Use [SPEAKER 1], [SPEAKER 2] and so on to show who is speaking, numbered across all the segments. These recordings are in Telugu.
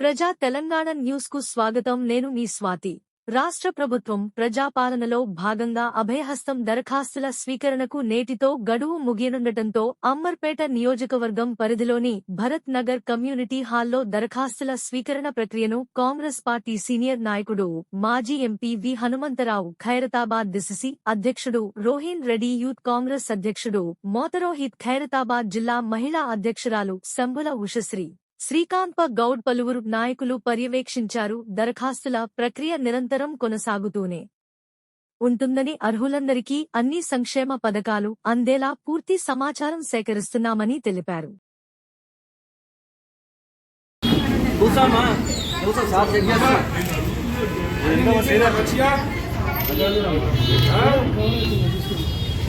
[SPEAKER 1] ప్రజా తెలంగాణ న్యూస్కు స్వాగతం. నేను మీ స్వాతి. రాష్ట్ర ప్రభుత్వం ప్రజాపాలనలో భాగంగా అభయహస్తం దరఖాస్తుల స్వీకరణకు నేటితో గడువు ముగియనుండటంతో అమ్మర్పేట నియోజకవర్గం పరిధిలోని భరత్ నగర్ కమ్యూనిటీ హాల్లో దరఖాస్తుల స్వీకరణ ప్రక్రియను కాంగ్రెస్ పార్టీ సీనియర్ నాయకుడు మాజీ MP V Hanumantha Rao Khairatabad DCC అధ్యక్షుడు రోహిన్ రెడ్డి యూత్ కాంగ్రెస్ అధ్యక్షుడు మోతరోహిత్ ఖైరతాబాద్ జిల్లా మహిళా అధ్యక్షురాలు శంభుల ఉషశ్రీ. శ్రీకాంత్ గౌడ్ పలువురు నాయకులు పర్యవేక్షించారు. దరఖాస్తుల ప్రక్రియ నిరంతరం కొనసాగుతూనే ఉంటుందని అర్హులందరికీ అన్ని సంక్షేమ పథకాలు అందేలా పూర్తి సమాచారం సేకరిస్తున్నామని తెలిపారు.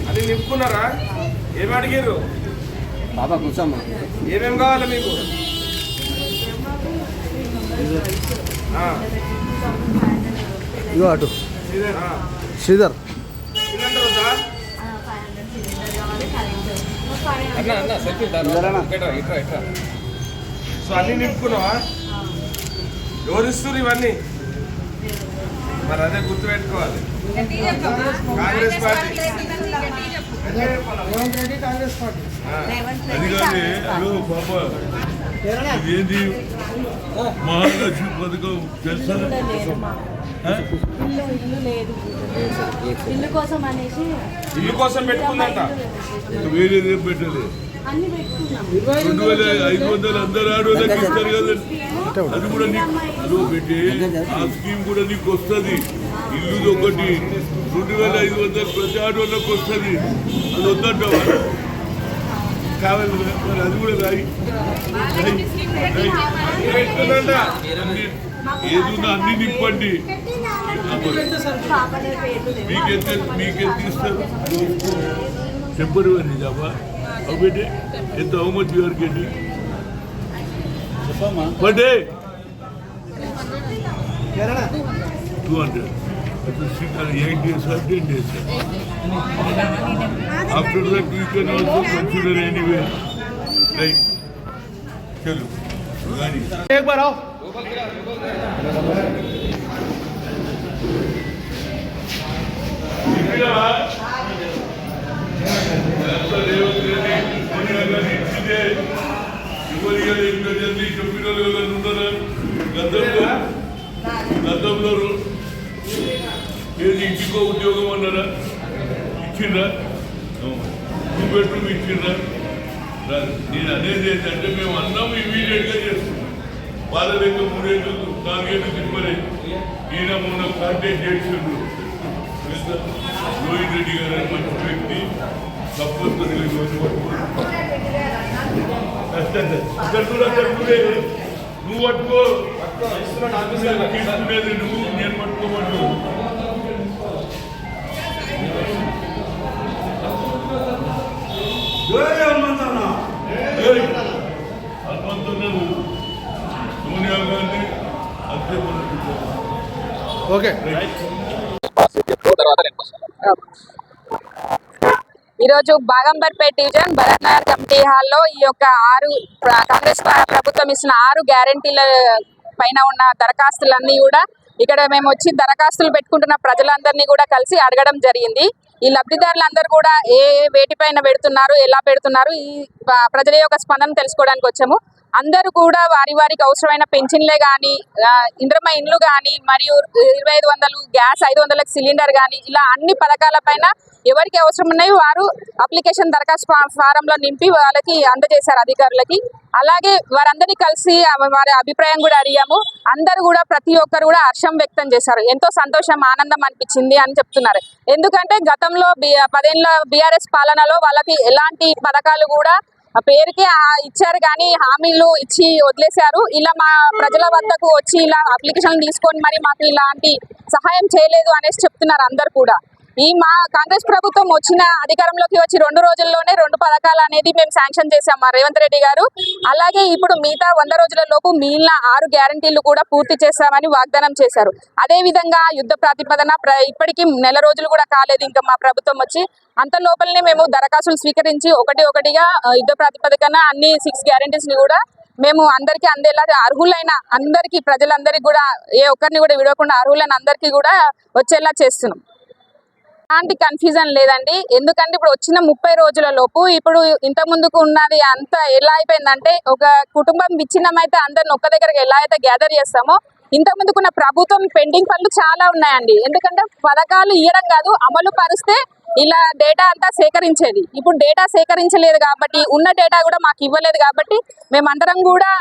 [SPEAKER 2] అది నింపుకున్నారా? ఏమి అడిగారు
[SPEAKER 3] బాబా కూర్చోమ్మా.
[SPEAKER 2] ఏమేమి కావాలి మీకు?
[SPEAKER 4] ఇగో అటు. శ్రీధర్.
[SPEAKER 2] సో అన్ని నింపుకున్నావా? ఎవరు ఇస్తారు ఇవన్నీ? మరి అదే గుర్తుపెట్టుకోవాలి. Congress party.
[SPEAKER 5] అది కాదు ఇదేంటి మహాలక్ష్మి పథకం తెలుసా?
[SPEAKER 6] ఇల్లు కోసం అనేసి
[SPEAKER 2] ఇల్లు కోసం పెట్టుకుందంట?
[SPEAKER 5] వేరే ఏం పెట్టలేదు రెండు వేల ఐదు వందలు అందరు ఆడవాళ్ళకి ఇస్తారు కదా. అది కూడా నీకు అదో పెట్టి ఆ స్కీమ్ కూడా నీకు వస్తుంది. ఇల్లు ఒకటి. రెండు వేల ఐదు వందలు ప్రతి ఆడవాళ్ళకి వస్తుంది. అది వద్దంటావా? కావాలి అది కూడా రాయి ఏదున్నా అన్ని నింపండి. మీకెంత మీకెంత ఇస్తారు? చెప్పరు అని జాబా ఒకటి ఎంత how much your getting birthday. Two hundred. It is 8 days or 10 days. After that, you can also consider anywhere. Right. चलो एक बार आओ निकला ఏది ఇంటికో ఉద్యోగం అన్నారా? ఇచ్చిండ్రా? టూ బెడ్రూమ్ ఇచ్చిండ్రా? రాదు. నేను అనేది ఏంటంటే మేము అన్నాము ఇమీడియట్గా చేస్తున్నాం. వాళ్ళ దగ్గర మూడేళ్ళు నాలుగేళ్ళు తిప్పలే. ఈయన మొన్న కాంటాక్ట్ చేసిండు? రోహిత్ రెడ్డి గారు అనే మంచి వ్యక్తి. తప్పనిసరిగా నువ్వు పట్టుకో. తీసుకునేది నువ్వు నేను పట్టుకోమంటు ఏయ్, హనుమంతున్నారు సోనియా గాంధీ అంతే
[SPEAKER 4] ఓకే.
[SPEAKER 7] ఈరోజు బాగంబర్పేట డివిజన్ భరత్నగర్ కమిటీ హాల్లో ఈ యొక్క ఆరు కాంగ్రెస్ ప్ర- ప్రభుత్వం ఇచ్చిన ఆరు గ్యారంటీల పైన ఉన్న దరఖాస్తులన్నీ కూడా ఇక్కడ మేము వచ్చి దరఖాస్తులు పెట్టుకుంటున్న ప్రజలందరినీ కూడా కలిసి అడగడం జరిగింది. ఈ లబ్ధిదారులందరూ కూడా ఏ వేటిపైన పెడుతున్నారు ఎలా పెడుతున్నారు ఈ ప్రజల యొక్క స్పందన తెలుసుకోవడానికి వచ్చాము. అందరూ కూడా వారి వారికి అవసరమైన పెన్షన్లే కానీ ఇంద్రమ ఇండ్లు కానీ మరియు ఇరవై ఐదు వందలు గ్యాస్ ఐదు వందలకు సిలిండర్ కానీ ఇలా అన్ని పథకాలపైన ఎవరికి అవసరం ఉన్నాయో వారు అప్లికేషన్ దరఖాస్తు ఫారంలో నింపి వాళ్ళకి అందజేశారు అధికారులకి. అలాగే వారందరినీ కలిసి వారి అభిప్రాయం కూడా అడిగాము. అందరూ కూడా ప్రతి ఒక్కరు కూడా హర్షం వ్యక్తం చేశారు. ఎంతో సంతోషం ఆనందం అనిపించింది అని చెప్తున్నారు. ఎందుకంటే గతంలో బి- పదేళ్ళ బీఆర్ఎస్ పాలనలో వాళ్ళకి ఎలాంటి పథకాలు కూడా పేరుకే ఇచ్చారు కానీ హామీలు ఇచ్చి వదిలేశారు. ఇలా మా ప్రజల వద్దకు వచ్చి ఇలా అప్లికేషన్ తీసుకొని మరి మాకు ఇలాంటి సహాయం చేయలేదు అనేసి చెప్తున్నారు అందరు కూడా. ఈ మా కాంగ్రెస్ ప్రభుత్వం వచ్చిన అధికారంలోకి వచ్చి రెండు రోజుల్లోనే రెండు పథకాలు అనేది మేము శాంక్షన్ చేశాం మా రేవంత్ రెడ్డి గారు. అలాగే ఇప్పుడు మిగతా వంద రోజుల లోపు మిగిలిన ఆరు గ్యారంటీలు కూడా పూర్తి చేస్తామని వాగ్దానం చేశారు. అదే విధంగా యుద్ధ ప్రాతిపదన ప్ర- ఇప్పటికీ నెల రోజులు కూడా కాలేదు ఇంకా మా ప్రభుత్వం వచ్చి. అంత లోపలనే మేము దరఖాస్తులు స్వీకరించి ఒకటి ఒకటిగా యుద్ధ ప్రాతిపదికన అన్ని సిక్స్ గ్యారంటీస్ని కూడా మేము అందరికీ అందేలా అర్హులైన అందరికీ ప్రజలందరికీ కూడా ఏ ఒక్కరిని కూడా విడవకుండా అర్హులైన అందరికీ కూడా వచ్చేలా చేస్తున్నాం. ఎలాంటి కన్ఫ్యూజన్ లేదండి. ఎందుకంటే ఇప్పుడు వచ్చిన ముప్పై రోజుల లోపు ఇప్పుడు ఇంత ముందుకు ఉన్నది అంత ఎలా అయిపోయిందంటే ఒక కుటుంబం విచ్ఛిన్నమైతే అందరిని ఒక్క దగ్గరకు ఎలా అయితే గ్యాదర్ చేస్తామో ఇంత ముందుకున్న ప్రభుత్వం పెండింగ్ పనులు చాలా ఉన్నాయండి. ఎందుకంటే పథకాలు ఇవ్వడం కాదు అమలు పరిస్తే ఇలా డేటా అంతా సేకరించేది. ఇప్పుడు డేటా సేకరించలేదు కాబట్టి ఉన్న డేటా కూడా మాకు ఇవ్వలేదు కాబట్టి మేమందరం కూడా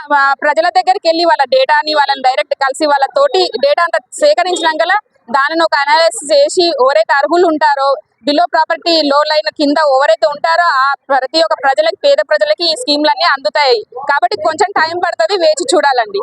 [SPEAKER 7] ప్రజల దగ్గరికి వెళ్ళి వాళ్ళ డేటాని వాళ్ళని డైరెక్ట్ కలిసి వాళ్ళతోటి డేటా అంతా సేకరించినాక దానిని ఒక అనాలిసిస్ చేసి ఎవరైతే అర్హులు ఉంటారో బిలో ప్రాపర్టీ లో లైన్ కింద ఎవరైతే ఉంటారో ఆ ప్రతి ఒక్క ప్రజలకి పేద ప్రజలకి ఈ స్కీమ్లన్నీ అందుతాయి. కాబట్టి కొంచెం టైం పడుతుంది వేచి చూడాలండి.